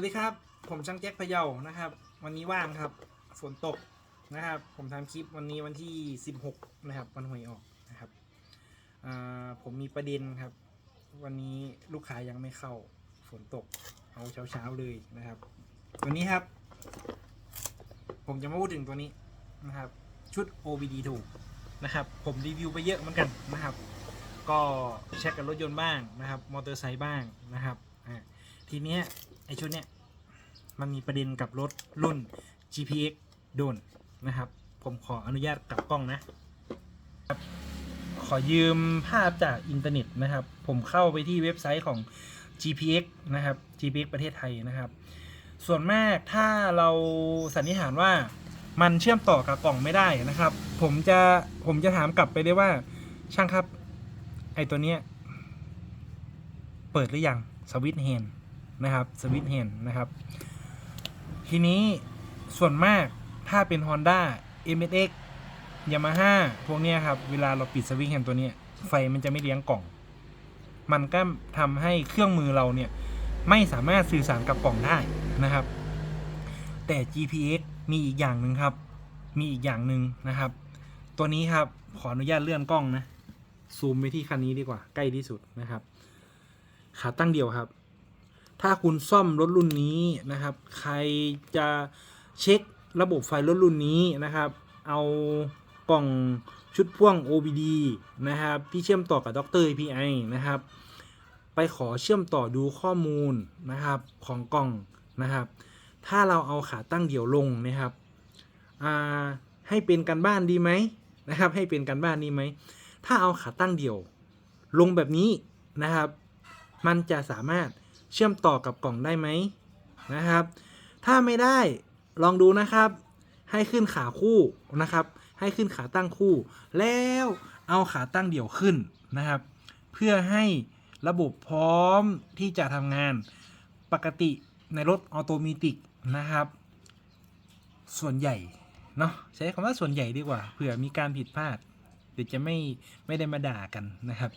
วัสดีครับ ผมช่างแจ็คพะเยานะครับ วันนี้ว่างครับ ฝนตกนะครับ ผมทำคลิปวันนี้วันที่ 16 นะครับวันหวยออกนะครับผมมีประเด็นครับ วันนี้ลูกค้ายังไม่เข้า ฝนตก เอาเช้าๆเลยนะครับ ตัวนี้ครับ ผมจะมาพูดถึงตัวนี้นะครับ ชุด OBD ถูกนะครับ ผมรีวิวไปเยอะเหมือนกันนะครับ ก็เช็คกับรถยนต์บ้างนะครับ มอเตอร์ไซค์บ้างนะครับ ทีเนี้ย อชุดเนี้ยมันมีประเด็นกับรถรุ่น GPX โดนนะครับ ผมขออนุญาตกลับกล้องนะครับ ขอยืมภาพจากอินเทอร์เน็ตนะครับ ผมเข้าไปที่เว็บไซต์ของ GPX นะครับ GPX ประเทศไทยนะครับ ส่วนมากถ้าเราสันนิษฐานว่ามันเชื่อมต่อกับกล่องไม่ได้นะครับ ผมจะผมจะถามกลับไปได้ว่าช่างครับ ไอตัวเนี้ย เปิดหรือยังสวิตช์แฮนด์ นะครับสวิตช์แฮนด์นะครับ ทีนี้ส่วนมากถ้าเป็น Honda MSX Yamaha พวกเนี้ยครับ เวลาเราปิดสวิตช์แฮนด์ตัวนี้ ไฟมันจะไม่เลี้ยงกล่อง มันก็ทำให้เครื่องมือเราเนี่ย ไม่สามารถสื่อสารกับกล่องได้นะครับ แต่ GPX มีอีกอย่างหนึ่งครับ มีอีกอย่างหนึ่งนะครับ ตัวนี้ครับขออนุญาตเลื่อนกล้องนะซูมไปที่คันนี้ดีกว่าใกล้ที่สุดนะครับ ขาตั้งเดียวครับ ถ้าคุณซ่อมรถรุ่นนี้นะครับ ใครจะเช็คระบบไฟรถรุ่นนี้นะครับ เอากล่องชุดพ่วง OBD นะครับที่เชื่อมต่อกับดร API นะครับ ไปขอเชื่อมต่อดูข้อมูลนะครับของกล่องนะครับ ถ้าเราเอาขาตั้งเดี่ยวลงนะครับให้เป็นการบ้านดีไหมนะครับ ให้เป็นการบ้านดีไหม ถ้าเอาขาตั้งเดี่ยวลงแบบนี้นะครับ มันจะสามารถ เชื่อมต่อกับกล่องได้ไหมนะครับ ถ้าไม่ได้ลองดูนะครับ ให้ขึ้นขาคู่นะครับ ให้ขึ้นขาตั้งคู่ แล้วเอาขาตั้งเดี่ยวขึ้นนะครับ เพื่อให้ระบบพร้อมที่จะทำงานปกติในรถออโตเมติกนะครับ ส่วนใหญ่เนาะใช้คำว่าส่วนใหญ่ดีกว่าเผื่อมีการผิดพลาดเดี๋ยวจะไม่ไม่ได้มาด่ากันนะครับ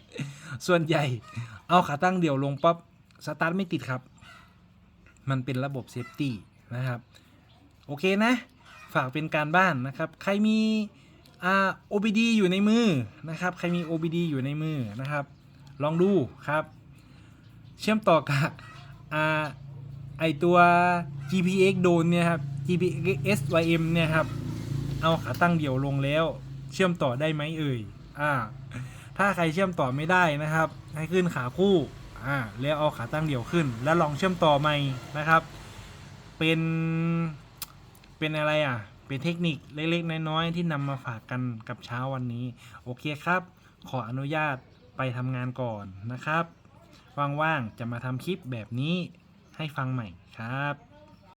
ส่วนใหญ่เอาขาตั้งเดี่ยวลงปั๊บ สตาร์ทไม่ติดครับ มันเป็นระบบเซฟตี้นะครับ โอเคนะ ฝากเป็นการบ้านนะครับ ใครมีอ่า OBD อยู่ในมือนะครับ ใครมี OBD อยู่ในมือนะครับ ลองดูครับ เชื่อมต่อกับอ่าไอตัว GPX โดนเนี่ยครับ GPX SYM เนี่ยครับ เอาขาตั้งเดี่ยวลงแล้ว เชื่อมต่อได้ไหมเอ่ย อ่า ถ้าใครเชื่อมต่อไม่ได้นะครับ ให้ขึ้นขาคู่ อ่าแล้วเอาขาตั้งเดี่ยวขึ้น แล้วลองเชื่อมต่อใหม่นะครับ เป็นเป็นอะไรอะ เป็นเทคนิคเล็กๆน้อยๆที่นำมาฝากกันกับเช้าวันนี้ โอเคครับ ขออนุญาตไปทำงานก่อนนะครับว่างๆจะมาทำคลิปแบบนี้ให้ฟังใหม่ครับ